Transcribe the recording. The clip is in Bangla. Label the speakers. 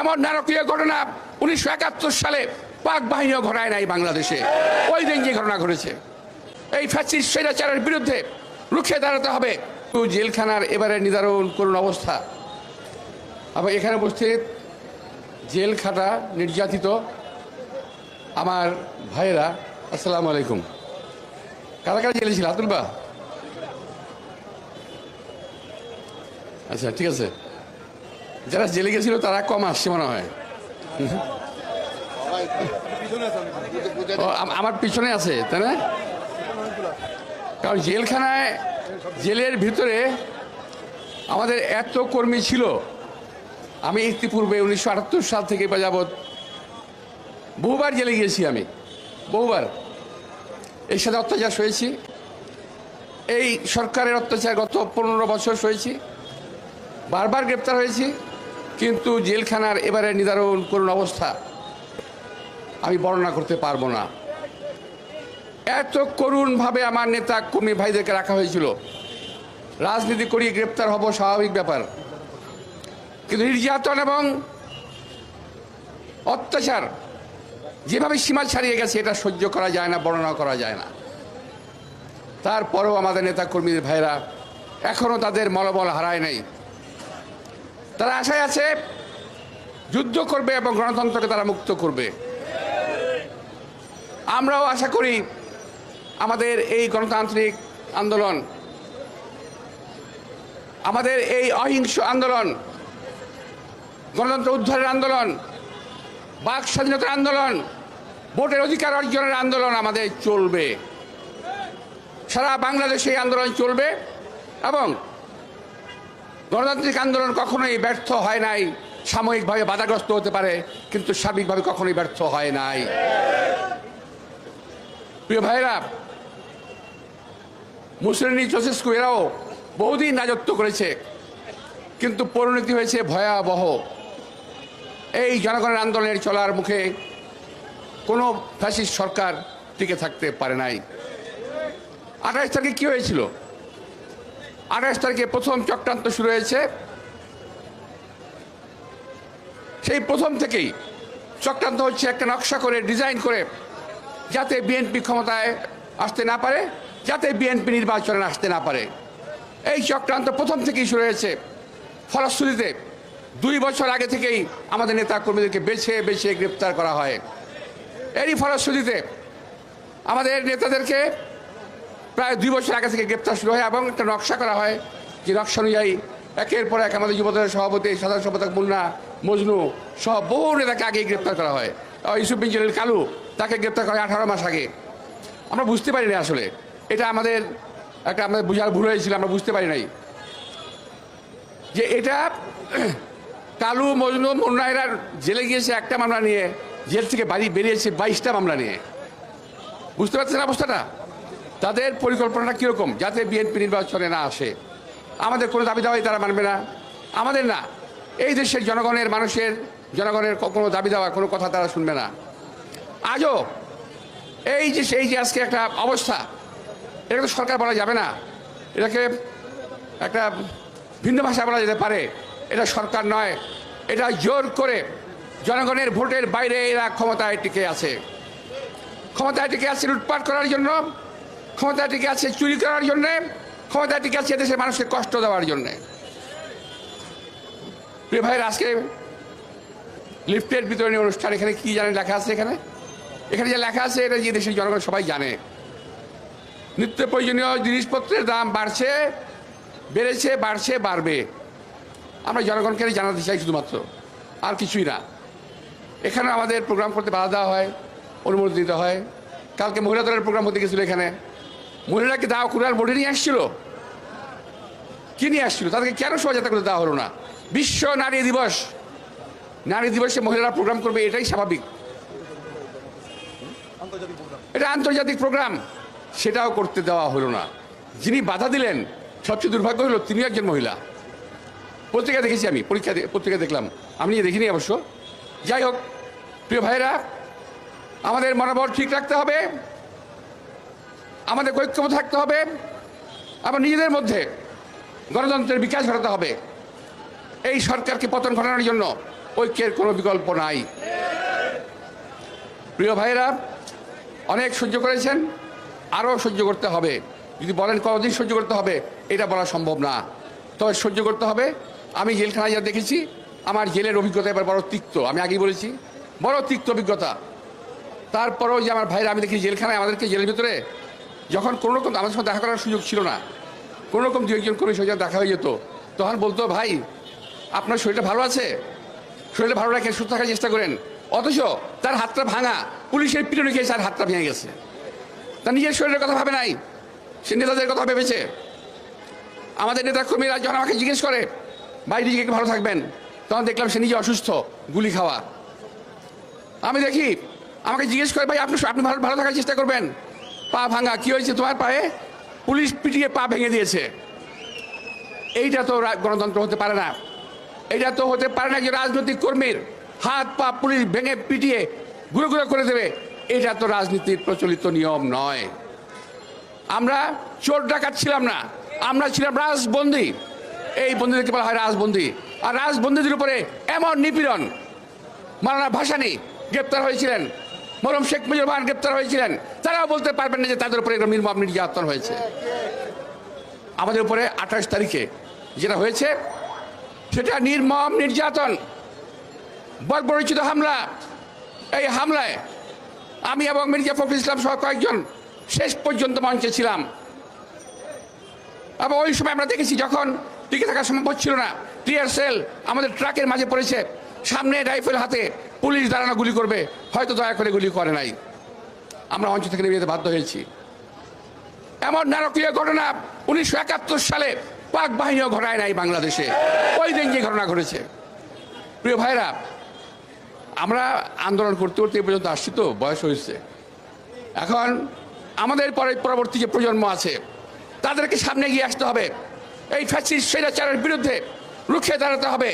Speaker 1: এমন নারকীয় ঘটনা উনিশশো একাত্তর সালে পাক বাহিনীও ঘটায় নাই বাংলাদেশে। ওই দিন যে ঘটনা ঘটেছে। এই ফ্যাসিস্ট স্বৈরাচারের বিরুদ্ধে রুখে দাঁড়াতে হবে। জেলখানার এবারে নিদারুণ করুণ অবস্থা। আবার এখানে উপস্থিত জেল খাটা নির্যাতিত আমার ভাইয়েরা, আসসালামু আলাইকুম। কারা কারা জেলে ছিল? আতুল আচ্ছা ঠিক আছে। যারা জেলে গেছিল তারা কম আসছে মনে হয়। আমার পিছনে আছে, তাই না? কারণ জেলখানায়, জেলের ভিতরে আমাদের এত কর্মী ছিল। আমি ইতিপূর্বে উনিশশো আটাত্তর সাল থেকে যাবৎ বহুবার জেলে গিয়েছি আমি, বহুবার। এর সাথে অত্যাচার সয়েছি এই সরকারের অত্যাচার গত পনেরো বছর সয়েছি বারবার গ্রেপ্তার হয়েছি। কিন্তু জেলখানার এবারে নিদারুণ করুণ অবস্থা। আমি বর্ণনা করতে পারব না। এত করুণভাবে আমার নেতা কর্মী ভাইদেরকে রাখা হয়েছিল। রাজনীতি করিয়ে গ্রেপ্তার হব স্বাভাবিক ব্যাপার। কিন্তু নির্যাতন এবং অত্যাচার যেভাবে সীমা ছাড়িয়ে গেছে, এটা সহ্য করা যায় না, বর্ণনা করা যায় না। তারপরেও আমাদের নেতা কর্মীদের ভাইরা এখনও তাদের মনোবল হারায় নাই। তারা আশায় আছে যুদ্ধ করবে এবং গণতন্ত্রকে তারা মুক্ত করবে। আমরাও আশা করি আমাদের এই গণতান্ত্রিক আন্দোলন, আমাদের এই অহিংস আন্দোলন, গণতন্ত্র উদ্ধারের আন্দোলন, বাক স্বাধীনতার আন্দোলন, ভোটের অধিকার অর্জনের আন্দোলন আমাদের চলবে। সারা বাংলাদেশে এই আন্দোলন চলবে এবং গণতান্ত্রিক আন্দোলন কখনোই ব্যর্থ হয় নাই। সাময়িকভাবে বাধাগ্রস্ত হতে পারে, কিন্তু সার্বিকভাবে কখনোই ব্যর্থ হয় নাই। প্রিয় ভাইরা মুসলিনী চোসেস্কু এরাও বহুদিন রাজত্ব করেছে, কিন্তু পরিণতি হয়েছে ভয়াবহ। এই জনগণের আন্দোলনের চলার মুখে কোনো ফ্যাসিস্ট সরকার টিকে থাকতে পারে নাই। আঠাশ তারিখে কী হয়েছিল? আঠাশ তারিখে প্রথম চক্রান্ত শুরু হয়েছে। সেই প্রথম থেকেই চক্রান্ত হচ্ছে একটা নকশা করে, ডিজাইন করে, যাতে বিএনপি ক্ষমতায় আসতে না পারে, যাতে বিএনপি নির্বাচনে আসতে না পারে। এই চক্রান্ত প্রথম থেকেই শুরু হয়েছে। ফলশ্রুতিতে দুই বছর আগে থেকেই আমাদের নেতা কর্মীদেরকে বেছে বেছে গ্রেপ্তার করা হয়। এরই ফলশ্রুতিতে আমাদের নেতাদেরকে প্রায় দুই বছর আগে থেকে গ্রেপ্তার শুরু হয় এবং একটা নকশা করা হয় যে নকশা অনুযায়ী একের পর এক আমাদের যুবদলের সভাপতি, সাধারণ সম্পাদক মুন্না মজনু সহ বহু নেতাকে আগেই গ্রেপ্তার করা হয়। ইউসুফ বিন জলিল কালু তাকে গ্রেপ্তার করা হয় আঠারো মাস আগে। আমরা বুঝতে পারি না আসলে। এটা আমাদের একটা আমাদের বুঝার ভুল হয়েছিল, আমরা বুঝতে পারি নাই। যে এটা কালু, মজনু, মুন্না, এরা জেলে গিয়েছে একটা মামলা নিয়ে, জেল থেকে বাড়ি বেরিয়েছে বাইশটা মামলা নিয়ে। বুঝতে পারছেন অবস্থাটা? তাদের পরিকল্পনাটা কীরকম? যাতে বিএনপি নির্বাচনে না আসে। আমাদের কোনো দাবি দাওয়াই তারা মানবে না। আমাদের না। এই দেশের জনগণের, মানুষের, জনগণের কোনো দাবি দেওয়া, কোনো কথা তারা শুনবে না। আজও এই যে সেই যে আজকে একটা অবস্থা, এটা তো সরকার বলা যাবে না। এটাকে একটা ভিন্ন ভাষা বলা যেতে পারে। এটা সরকার নয়। এটা জোর করে জনগণের ভোটের বাইরে এরা ক্ষমতায় টিকে আছে। ক্ষমতায় টিকে আছে লুটপাট করার জন্য ক্ষমতায় টিকে আছে চুরি করার জন্য ক্ষমতায় টিকে আছে দেশের মানুষকে কষ্ট দেওয়ার জন্য। প্রিয় ভাইয়ের, আজকে লিফটের বিতরণী অনুষ্ঠান, এখানে কি জানেন লেখা আছে এখানে? এখানে যে লেখা আছে, এটা যে দেশের জনগণ সবাই জানে। নিত্য প্রয়োজনীয় জিনিসপত্রের দাম বাড়ছে, বেড়েছে, বাড়ছে, বাড়বে। আমরা জনগণকে জানাতে চাই শুধুমাত্র, আর কিছুই না। এখানে আমাদের প্রোগ্রাম করতে বাধা দেওয়া হয় অনুমতি দিতে হয়। কালকে মহিলা দলের প্রোগ্রাম হতে গেছিল এখানে। মহিলাকে দাও কুড়াল বোর্ডে নিয়ে আসছিল? কি নিয়ে আসছিল? তাদেরকে কেন সহযোগিতা করে দেওয়া হলো না? বিশ্ব নারী দিবস। নারী দিবসে মহিলারা প্রোগ্রাম করবে, এটাই স্বাভাবিক। এটা আন্তর্জাতিক প্রোগ্রাম, সেটাও করতে দেওয়া হলো না। যিনি বাধা দিলেন, সবচেয়ে দুর্ভাগ্য হলো তিনি একজন মহিলা। পত্রিকা দেখেছি আমি, পরীক্ষা পত্রিকা দেখলাম। আমি দেখিনি অবশ্য। যাই হোক, প্রিয় ভাইরা আমাদের মনোবল ঠিক রাখতে হবে। আমাদের ঐক্যবদ্ধ থাকতে হবে, আবার নিজেদের মধ্যে গণতন্ত্রের বিকাশ ঘটাতে হবে। এই সরকারকে পতন ঘটানোর জন্য ঐক্যের কোনো বিকল্প নাই। প্রিয় ভাইরা অনেক সহ্য করেছেন, আরও সহ্য করতে হবে। যদি বলেন কতদিন সহ্য করতে হবে, এটা বলা সম্ভব না। তবে সহ্য করতে হবে। আমি জেলখানায় যা দেখেছি, আমার জেলের অভিজ্ঞতা এবার বড় তিক্ত, আমি আগেই বলেছি, বড় তিক্ত অভিজ্ঞতা। তারপরেও যে আমার ভাইরা, আমি দেখি জেলখানায় আমাদেরকে জেলের ভিতরে যখন কোনো রকম আমাদের সঙ্গে দেখা করার সুযোগ ছিল না, কোনো রকম দু একজন কর্মীর সঙ্গে দেখা হয়ে যেত, তখন বলতো, ভাই, আপনার শরীরটা ভালো আছে? শরীরটা ভালো রাখেন সুস্থ থাকার চেষ্টা করেন। অথচ তার হাতটা ভাঙা, পুলিশের পিটনে খেয়ে তার হাতটা ভেঙে গেছে। তার নিজের শরীরের কথা ভাবে নাই। সে নেতাদের কথা ভেবেছে। আমাদের নেতা কর্মীরা যখন আমাকে জিজ্ঞেস করে, ভাই, নিজেকে ভালো থাকবেন? তখন দেখলাম সে নিজে অসুস্থ, গুলি খাওয়া। আমি দেখি, আমাকে জিজ্ঞেস করে, ভাই, আপনি আপনি ভালো ভালো থাকার চেষ্টা করবেন? পা ভাঙা, কি হয়েছে তোমার পায়ে? পুলিশ পিটিয়ে পা ভেঙে দিয়েছে। এইটা তো গণতন্ত্র হতে পারে না। এটা তো হতে পারে না যে রাজনৈতিক কর্মীর হাত, পা পুলিশ ভেঙে পিটিয়ে ঘুরে ঘুরে করে দেবে। এটা তো রাজনীতির প্রচলিত নিয়ম নয়। আমরা চোর ডাকাত ছিলাম না। আমরা ছিলাম রাজবন্দী। এই বন্দীদেরকে বলা হয় রাজবন্দী। আর রাজবন্দীদের উপরে এমন নিপীড়ন, মারানা ভাসানি গ্রেপ্তার হয়েছিলেন। মরম শেখ মুজিবুর গ্রেপ্তার হয়েছিলেন। তারাও বলতে পারবেন না যে তাদের উপরে এরকম নির্মম নির্যাতন হয়েছে। আমাদের উপরে আঠাশ তারিখে যেটা হয়েছে, সেটা নির্মম নির্যাতন, বর্বরচিত হামলা। এই হামলায় আমি এবং মির্জা ফখরুল ইসলাম সহ কয়েকজন শেষ পর্যন্ত মঞ্চে ছিলাম। এবং ওই সময় আমরা দেখেছি যখন টিকে থাকা সম্ভব ছিল না। টিয়ার সেল আমাদের ট্রাকের মাঝে পড়েছে, সামনে রাইফেল হাতে পুলিশ দাঁড়ানো গুলি করবে, হয়তো দয়া করে গুলি করে নাই। আমরা অঞ্চল থেকে নেমে যেতে বাধ্য হয়েছি। এমন নারকীয় ঘটনা উনিশশো একাত্তর সালে পাক বাহিনীও ঘটায় নাই বাংলাদেশে। ওই দিন যে ঘটনা ঘটেছে। প্রিয় ভাইরা, আমরা আন্দোলন করতে করতে এ পর্যন্ত আসছি তো, বয়স হয়েছে। এখন আমাদের পরে পরবর্তী যে প্রজন্ম আছে, তাদেরকে সামনে গিয়ে আসতে হবে। এই ফ্যাসিস্ট স্বৈরাচারের বিরুদ্ধে রুখে দাঁড়াতে হবে।